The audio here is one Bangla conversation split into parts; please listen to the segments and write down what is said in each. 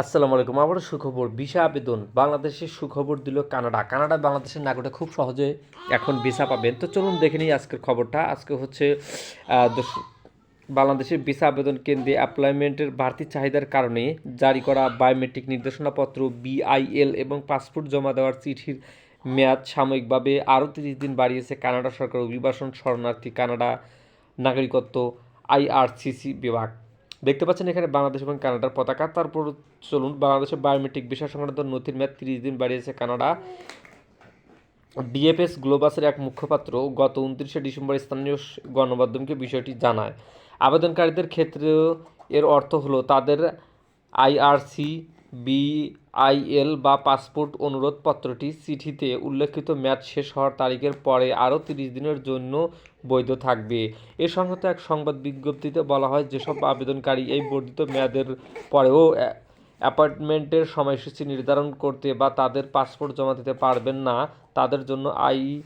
আসসালামু আলাইকুম। আবারও সুখবর, ভিসা আবেদন। বাংলাদেশের সুখবর দিল কানাডা। কানাডা বাংলাদেশের নাগরিকরা খুব সহজে এখন ভিসা পাবেন। তো চলুন দেখে নিই আজকের খবরটা। আজকে হচ্ছে বাংলাদেশের ভিসা আবেদন কেন্দ্রে অ্যাপ্লয়মেন্টের বাড়তি চাহিদার কারণে জারি করা বায়োমেট্রিক নির্দেশনাপত্র, বিআইএল এবং পাসপোর্ট জমা দেওয়ার চিঠির মেয়াদ সাময়িকভাবে আরও তিরিশ দিন বাড়িয়েছে কানাডা সরকার। অভিবাসন শরণার্থী কানাডা নাগরিকত্ব আইআরসিসি বিভাগ। দেখতে পাচ্ছেন এখানে বাংলাদেশ এবং কানাডার পতাকা। তারপর চলুন, বাংলাদেশের বায়োমেট্রিক বিষয় সংক্রান্ত নথির মেয়াদ তিরিশ দিন বাড়িয়েছে কানাডা। ডিএফএস গ্লোবাসের এক মুখপাত্র গত উনত্রিশে ডিসেম্বর স্থানীয় গণমাধ্যমকে বিষয়টি জানায়। আবেদনকারীদের ক্ষেত্রে এর অর্থ হলো তাদের আইআরসি বিআইএল বা পাসপোর্ট অনুরোধপত্রটি চিঠিতে উল্লেখিত ম্যাচ শেষ হওয়ার তারিখের পরে আরও তিরিশ দিনের জন্য বৈধ থাকবে। এ সংক্রান্ত এক সংবাদ বিজ্ঞপ্তিতে বলা হয়, যেসব আবেদনকারী এই বর্ধিত মেয়াদের পরেও অ্যা- অ্যাপয়েন্টমেন্টের সময়সূচি নির্ধারণ করতে বা তাদের পাসপোর্ট জমা দিতে পারবেন না, তাদের জন্য আই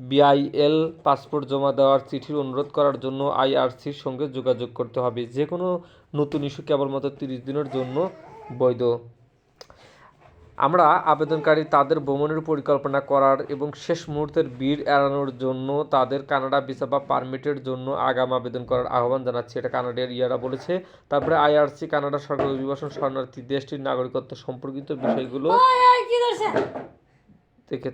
বিআইএল পাসপোর্ট জমা দেওয়ার চিঠির অনুরোধ করার জন্য আইআরসির সঙ্গে যোগাযোগ করতে হবে। যে কোনো নতুন ইস্যু কেবলমাত্র তিরিশ দিনের জন্য বৈধ। আমরা আবেদনকারী তাদের ভ্রমণের পরিকল্পনা করার এবং শেষ মুহূর্তের ভিড় এড়ানোর জন্য তাদের কানাডা ভিসা বা পারমিটের জন্য আগাম আবেদন করার আহ্বান জানাচ্ছি এটা কানাডিয়ার ইয়ারা বলেছে। তারপরে আইআরসি কানাডা সরকার অভিবাসন শরণার্থী দেশটির নাগরিকত্ব সম্পর্কিত বিষয়গুলো দেখে